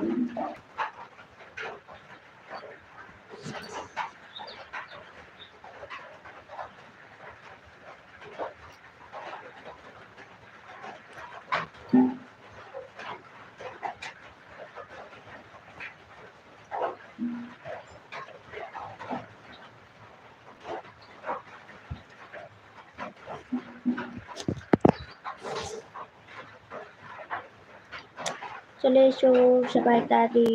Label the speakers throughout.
Speaker 1: Thank you. চলে এসো সবাই তাড়াতাড়ি।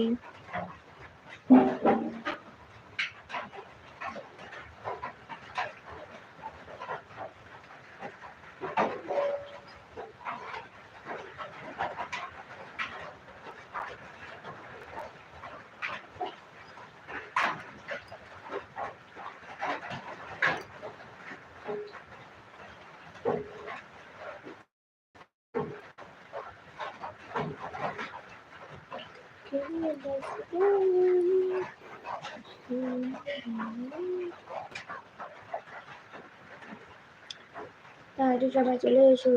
Speaker 1: তাড়াতাড়ি সবাই চলে এসো।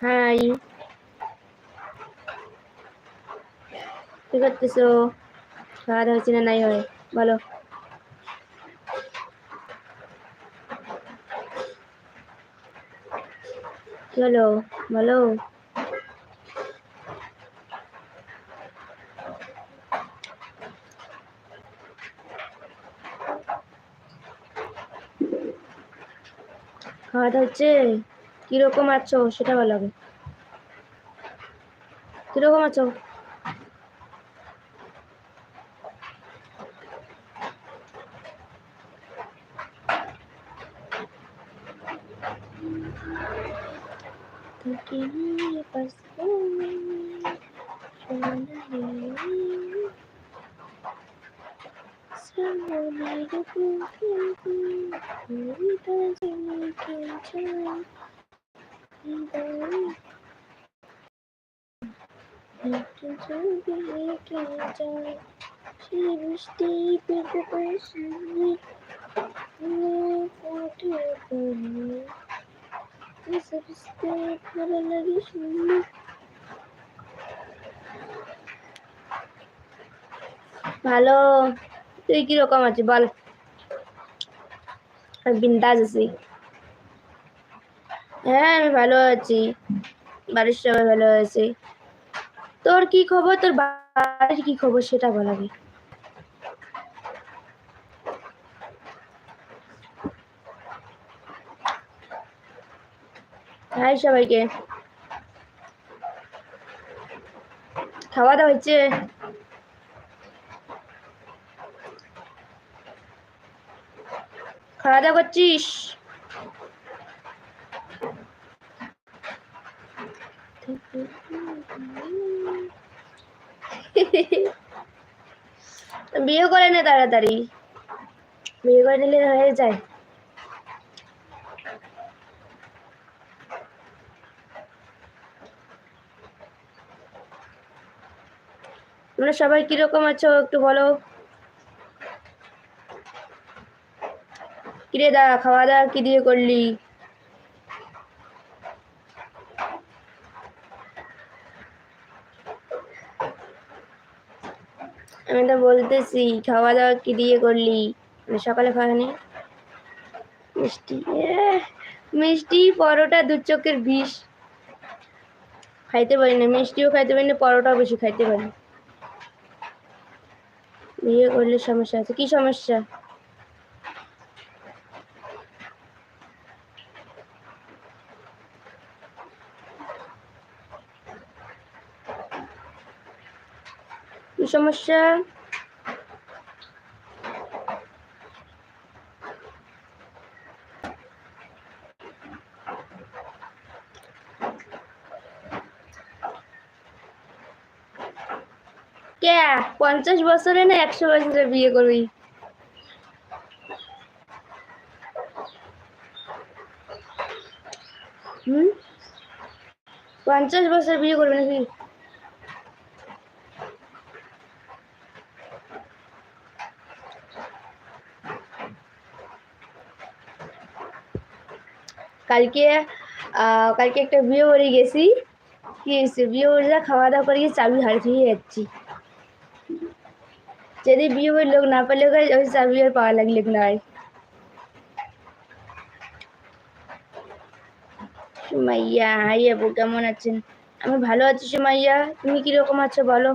Speaker 1: হাই। কি করতেছো? খাওয়া দাওয়া হচ্ছে না? নাই হয়। বলো। হলো বলো। দাওয়া হচ্ছে কীরকম আছো সেটা ভালো হবে। কীরকম আছো? শ্রাবণের ভালো। ভালো তুই কীরকম আছিস বল? বিন্দাস আছি। হ্যাঁ আমি ভালো আছি। বাড়ির সবাই ভালো আছে। তোর কি খবর? তোর বাড়ির কি খবর সেটা বল আগে। হাই সবাইকে। খাওয়া দাওয়া হচ্ছে? খাওয়া দাওয়া করছিস? বিয়ে করে নে তাড়াতাড়ি। বিয়ে করে নিলে হয়ে যায়। তোমরা সবাই কীরকম আছো একটু বলো। কিরে দা, খাওয়া দাওয়া কি দিয়ে করলি? আমি তো বলতেছি, খাওয়া দাওয়া কি দিয়ে করলি? মানে সকালে খাওয়ানি মিষ্টি মিষ্টি পরোটা দু চোখের বিষ। খাইতে পারি না, মিষ্টিও খাইতে পারি না, পরোটাও বেশি খাইতে পারি। বিয়ে করলে সমস্যা আছে, কি সমস্যা? সমস্যা? কে? পঞ্চাশ বছরে না একশো বছরে বিয়ে করবি? হুম? পঞ্চাশ বছর বিয়ে করবি নাকি? কালকে কালকে একটা বিয়ে বাড়ি গেছি। কি হয়েছে? বিয়ে যা খাওয়া দাওয়া করে গিয়ে চাবি হারিয়ে যাচ্ছি। যদি বিয়ে করে লোক না পেলে ওই চাবি আর পাওয়া লাগলে নয় সুমাইয়া, হাই আপু, কেমন আছেন? আমি ভালো আছি সুমাইয়া। তুমি কীরকম আছো বলো?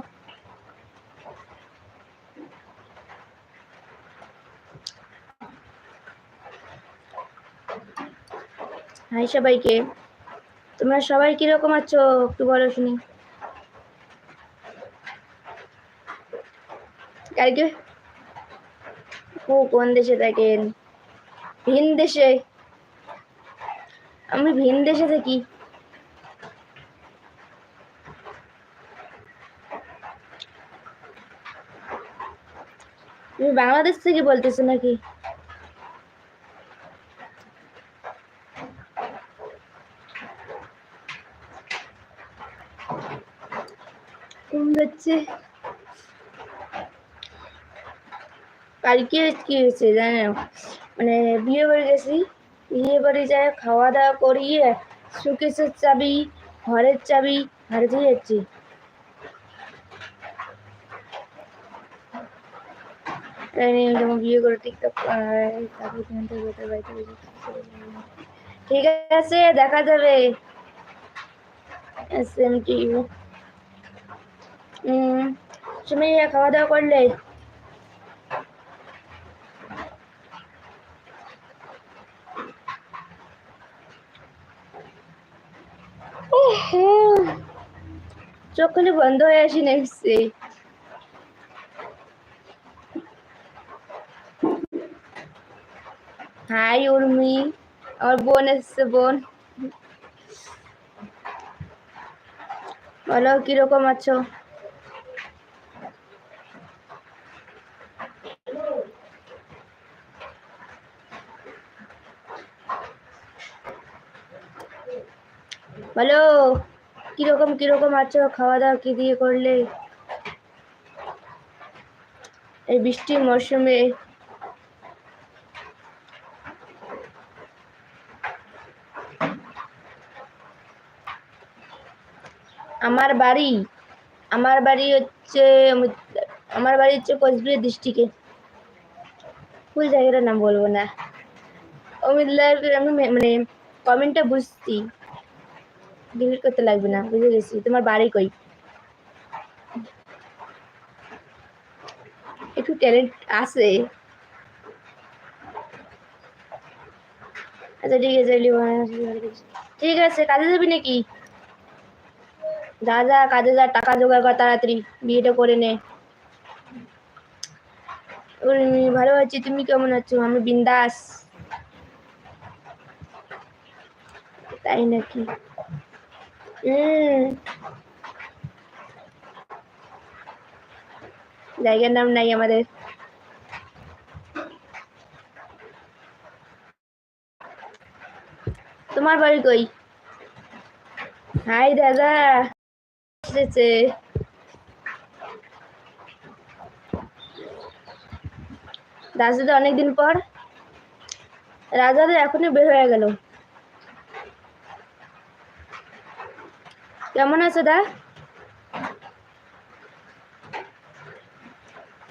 Speaker 1: হাই সবাইকে। তোমরা সবাই কীরকম আছো? একটু বলো শুনি। কালকে? ও, কোন দেশে থাকেন? ভিন দেশে? আমি ভিন দেশে থাকি। তুমি বাংলাদেশ থেকে বলতেছো নাকি? যাচ্ছে কালকে কি হয়েছে জানো? মানে বিয়ে বাড়ি গেছি, বিয়ে বাড়ি যায় খাওয়া দাওয়া করিয়ে সুকেশের চাবি, ঘরের চাবি হারিয়ে যাচ্ছি। ঠিক আছে, দেখা যাবে। তুমি খাওয়া দাওয়া করলে চোখ খুলে বন্ধ হয়ে আসি নেক্সট হাই, উর্মি। আমার বোন এসছে, বোন। বলো, কীরকম আছো? বলো, কীরকম কীরকম আছো? খাওয়া দাওয়া কি দিয়ে করলে? এই বৃষ্টির মরশুমে। আমার বাড়ি আমার বাড়ি হচ্ছে আমার বাড়ি হচ্ছে কোচবিহার ডিস্ট্রিক্টে। ফুল জায়গাটার নাম বলব না। অমিল্লার আমি মানে কমেন্টটা বুঝছি। ডিলিট করতে লাগবে না, বুঝে গেছি। তোমার বাড়ি কই? একটু ট্যালেন্ট আছে। আচ্ছা ঠিক আছে ঠিক আছে, কাজে যাবি নাকি? যা যা, কাজে যা, টাকা জোগাড় কর তাড়াতাড়ি, বিয়েটা করে নে। ভালো আছি, তুমি কেমন আছো? আমি বিন্দাস। তাই নাকি? জায়গার নাম নাই আমাদের। তোমার বাড়ি কই? হাই, দাদা। এসেছে। দাদা, অনেকদিন পর। রাজাদের এখনই বের হয়ে গেল। কেমন আছে দা?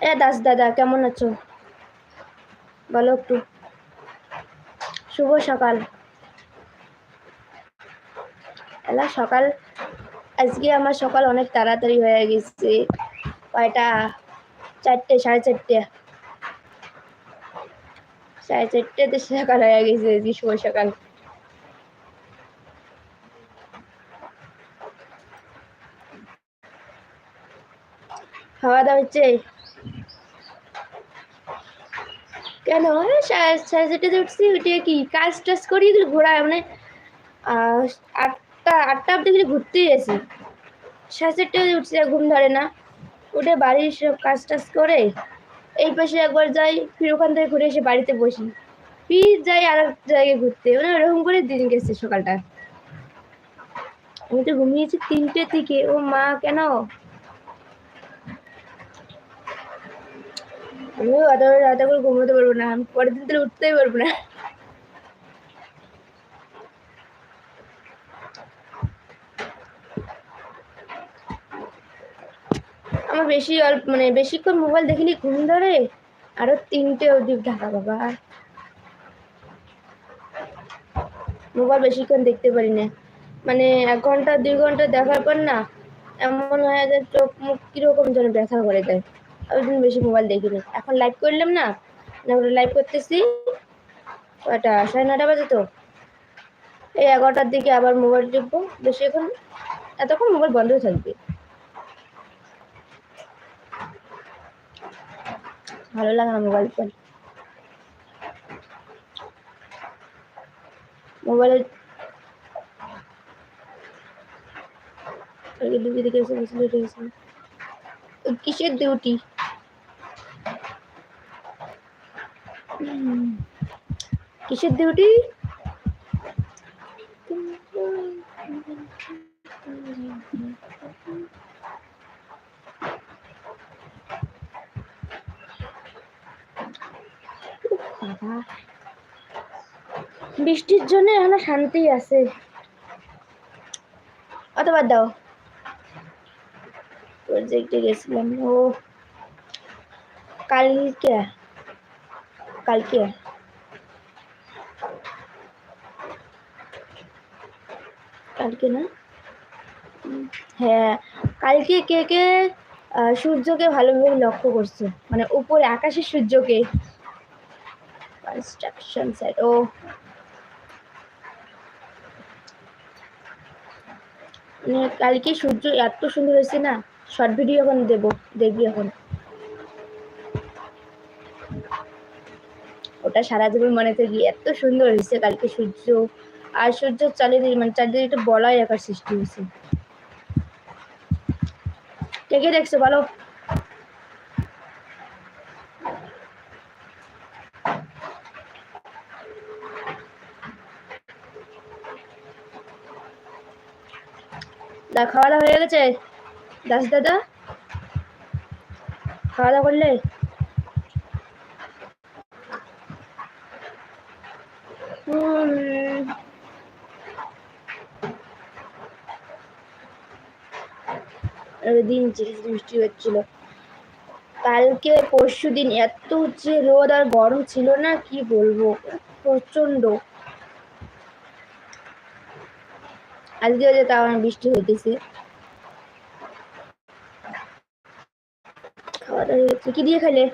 Speaker 1: এ দাস দাদা, কেমন আছো? বলো একটু। শুভ সকাল। এলা সকাল, আজকে আমার সকাল অনেক তাড়াতাড়ি হয়ে গেছে, কয়টা? চারটে, সাড়ে চারটে। সাড়ে চারটেতে সকাল হয়ে গেছে, আজকে শুভ সকাল। খাওয়া দাওয়া হচ্ছে? কেন? সাড়ে চারটে উঠছি, উঠে কি কাজ টাজ করি ঘোরা মানে আটটা আটটা অব্দি খালি ঘুরতেই গেছি সাড়ে চারটে উঠছি ঘুম ধরে না। উঠে বাড়ির সব কাজ টাজ করে, এই পাশে একবার যাই, ফির ওখান থেকে ঘুরে এসে বাড়িতে বসি। ফির যাই আর এক জায়গায় ঘুরতে মানে ওরকম করে দিন গেছে সকালটা। আমি তো ঘুমিয়েছি তিনটে থেকে, ও মা, কেন? আমি অত রাত করে ঘুমোতে পারব না, আমি পরের দিন তাহলে উঠতেই পারব না। আমার বেশি অল্প মানে বেশিক্ষণ মোবাইল দেখিনি, ঘুম ধরে আরও তিনটে অবধি ঢাকা বাবা। মোবাইল বেশিক্ষণ দেখতে পারি না। মানে এক ঘণ্টা, দুই ঘণ্টা দেখার পর না, এমন হয়ে যায় চোখ মুখ কীরকম যেন ব্যথা করে দেয়। ওই বেশি মোবাইল দেখিনি। এখন লাইভ করলাম না আমরা লাইভ করতেছি। কয়টা? সাড়ে নটা বাজে তো। এই এগারোটার দিকে আবার মোবাইল টিপবো। বেশি এখন এতক্ষণ মোবাইল বন্ধ থাকবে। ভালো লাগে না মোবাইল ফোন মোবাইলে ডিউটি থেকে এসে বসে লেট হয়েছে কিসের ডিউটি কিসের ডিউটি বৃষ্টির জন্য এখনও শান্তি আছে। অতবার দাও। প্রজেক্টে গেছিলাম। ও কালকে কালকে। কালকে না? হ্যাঁ কালকে কে কে সূর্যকে ভালোভাবে লক্ষ্য করছে? মানে উপরে আকাশের সূর্যকে। কনস্ট্রাকশন সাইট ও। মানে কালকে সূর্য এত সুন্দর হয়েছে না? শর্ট ভিডিও এখন দেবো, দেখবি এখন ওটা সারা জীবন মনে থেকে এত সুন্দর হয়েছে কালকে সূর্য। আর সূর্য চারিদিকে মানে চারিদিকে একটা বলাই আকার সৃষ্টি হয়েছে। কে কে দেখছ বলো? দা খাওয়া দাওয়া হয়ে গেছে? দাস দাদা? খাওয়া দাওয়া করলে? দিন বৃষ্টি হচ্ছিল। কালকে পরশু দিন এত যে রোদ আর গরম ছিল না, কি বলব? প্রচণ্ড আজকে যে তাও বৃষ্টি হইতেছে। কি দিয়ে খেলে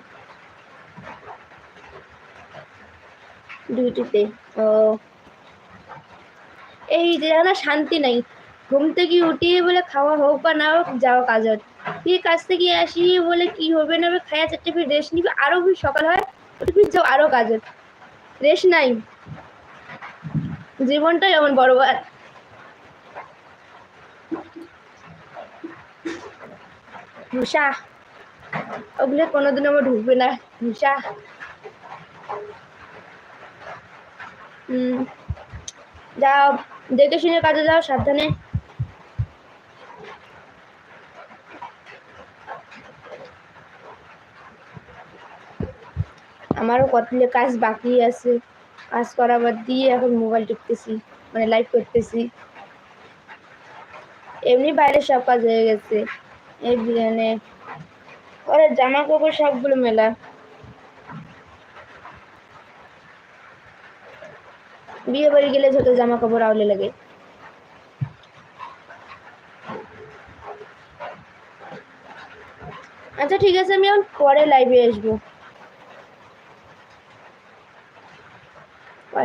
Speaker 1: ডিউটিতে ও। এই যে না, শান্তি নাই। ঘুম থেকে উঠিয়ে বলে খাওয়া হোক বা না হোক, যাও কাজত ফির কাজ থেকে আসি বলে কি হবে না হবে খায়া চারটে ফির রেস্ট নিবি। আরও ফির সকাল হয় ওটা ফির যাও, আরও কাজত রেস্ট নাই। জীবনটাই এমন বড় মূষা ওগুলো কোনোদিন আমার ঢুকবে না। হুম যাও, দেখে শুনে কাজে যাও, সাবধানে। আমারও কতগুলো কাজ বাকি আছে। কাজ করা বাদ দিয়ে এখন মোবাইল টিপতেছি মানে লাইভ করতেছি। এমনি বাইরে সব কাজ হয়ে গেছে। এই বিরিয়ানি, ওরা জামা কাপড় সবগুলো মেলা। বিয়ে বাড়ি গেলে যত জামা কাপড় আউলে লাগে। আচ্ছা ঠিক আছে, আমি এখন পরে লাইভে আসব।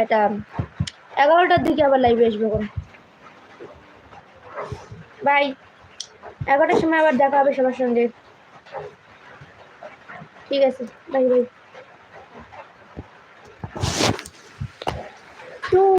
Speaker 1: কয়টা এগারোটার দিকে আবার লাইভে আসব এখন। বাই এগারোটার সময় আবার দেখা হবে সবার সঙ্গে। ঠিক আছে বাই বাই